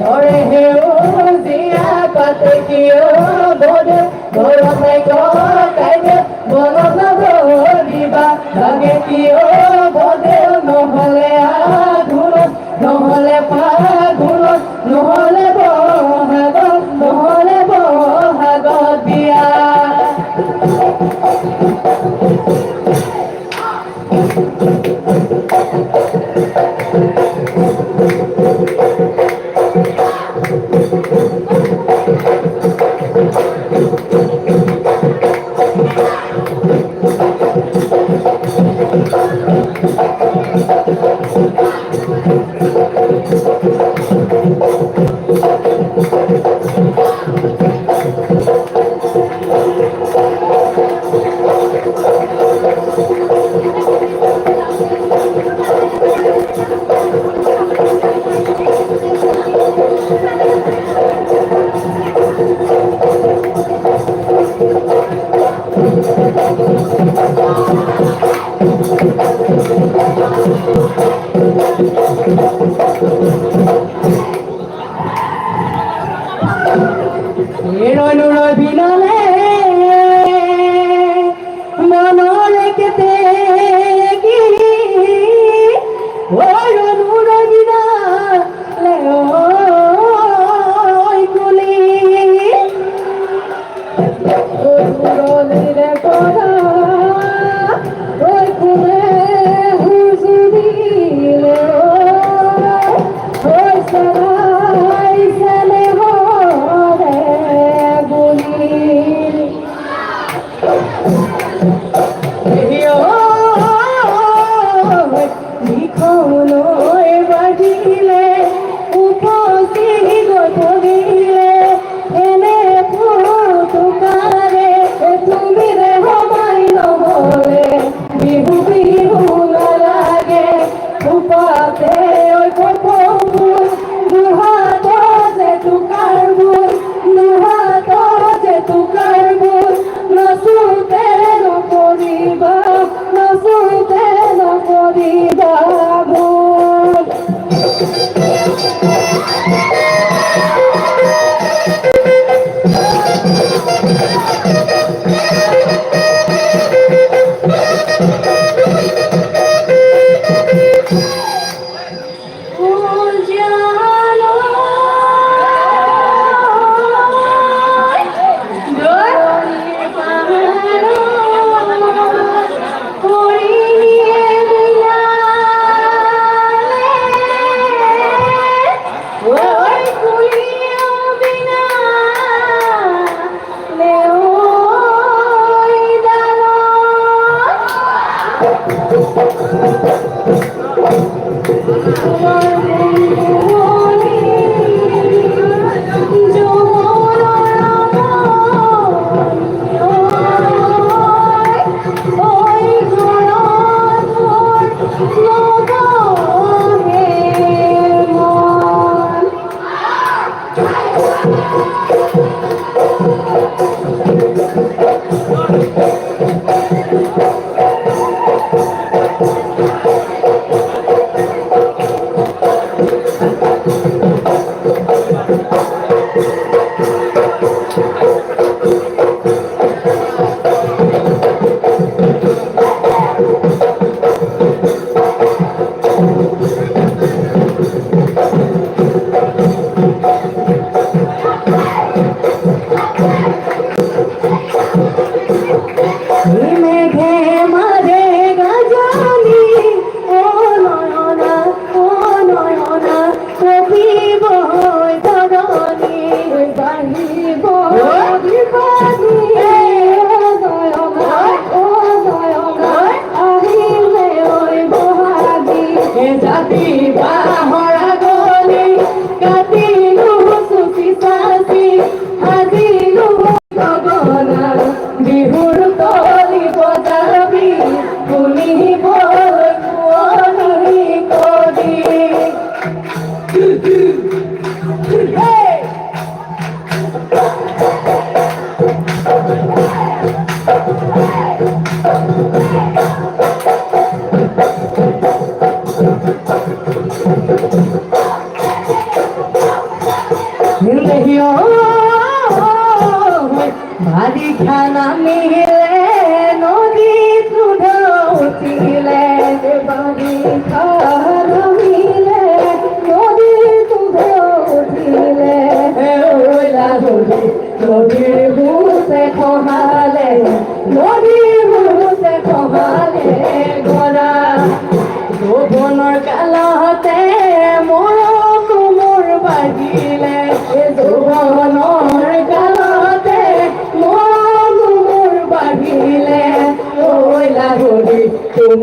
ধরে হেও জিয়া পাতে কিও বোধে ধরা নাই কাইবে বলো না দিবা লাগে কিও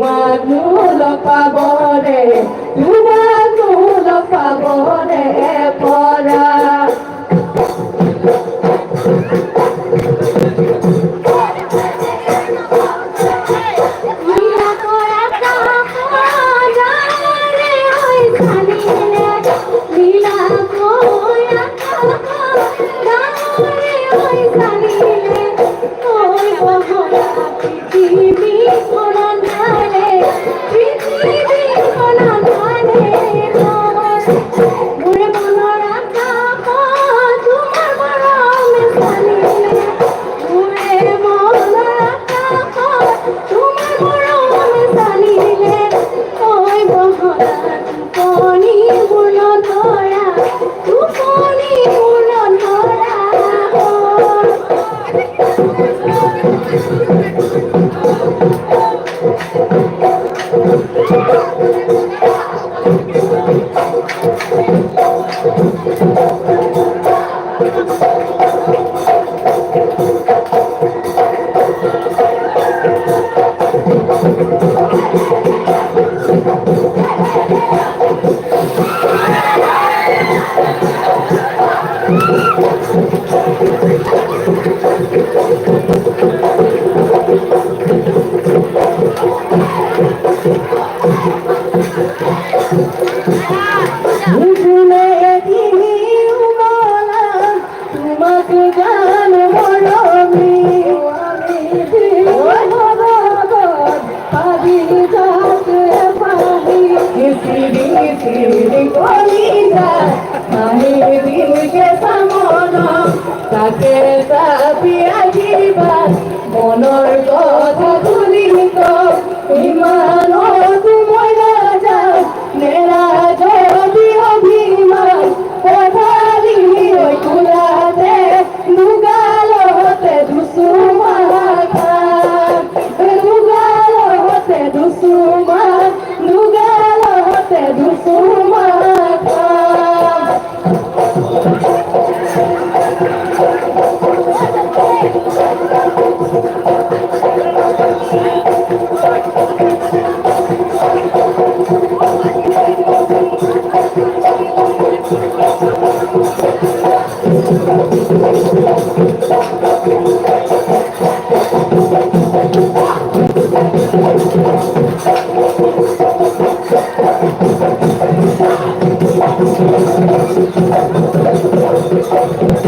তোমাক মূল পাবৰে তোমাক মূল পাবৰে পৰা ভিতরি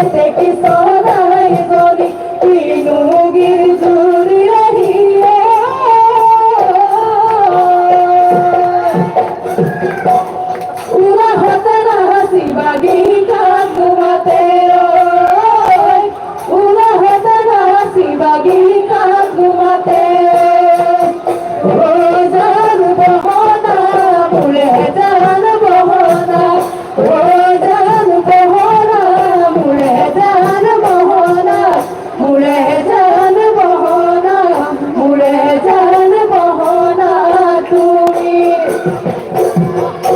Este se quiso Thank you.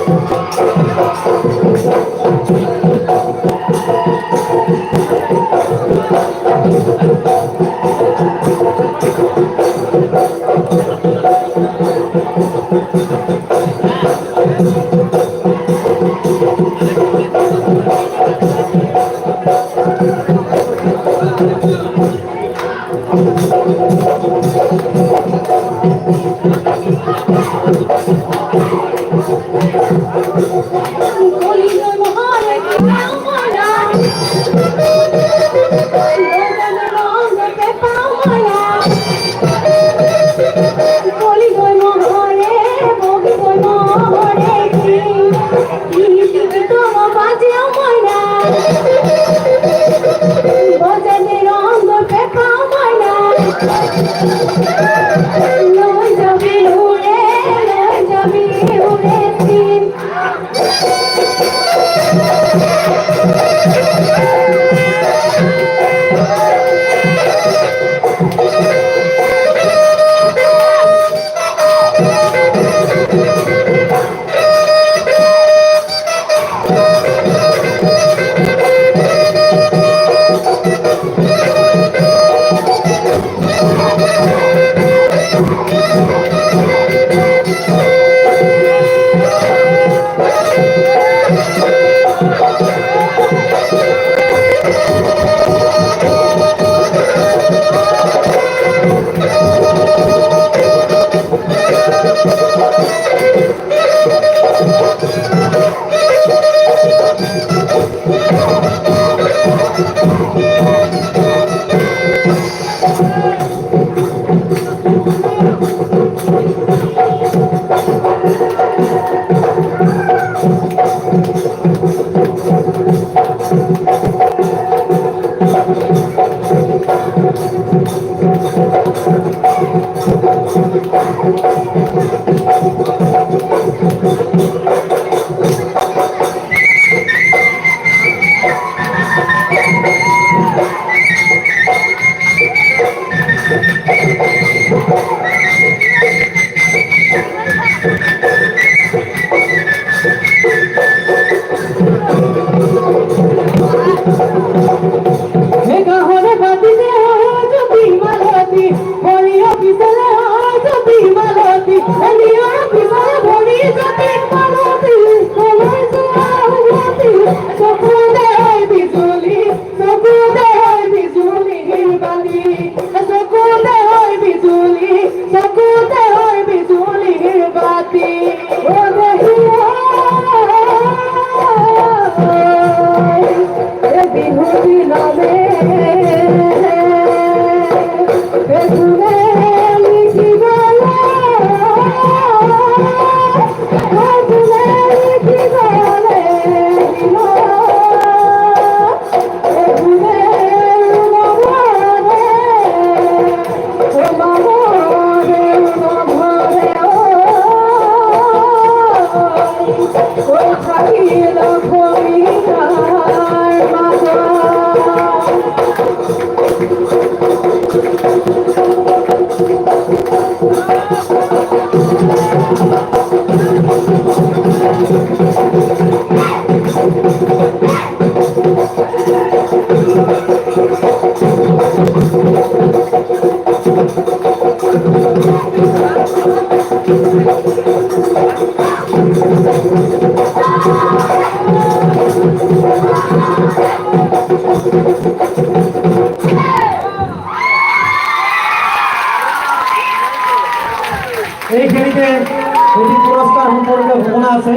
এটি পুৰস্কাৰ সম্পৰ্কে ঘোষণা আছে।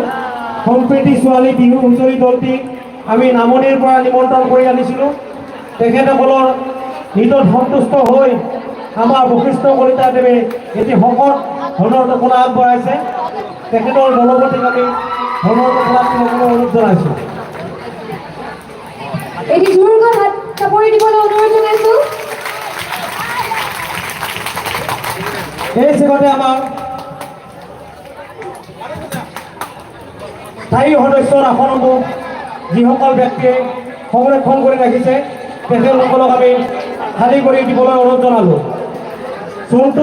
সম্প্ৰীতি ছোৱালী বিহু হুঁচৰি দলটি আমি নামনিৰ পৰা নিমন্ত্ৰণ কৰি আনিছিলোঁ। তেখেতসকলৰ হৃদত সন্তুষ্ট হৈ আমাৰ বশিষ্ঠ কলিতাদেৱে এটি শকত ধনৰ টোপোলা আগবঢ়াইছে। তেখেতৰ দলপতিক আমি ধনৰ দিবলৈ অনুৰোধ জনাইছোঁ। এটি জোৰকৈ হাত চাপৰি দিবলৈ অনুৰোধ জনাইছোঁ। এই চেগতে আমাৰ স্থায়ী সদস্য আসনসমূহ যিসকল ব্যক্তিয়ে সংৰক্ষণ কৰি ৰাখিছে, তেখেতসকলক আমি খালী কৰি দিবলৈ অনুৰোধ জনালোঁ।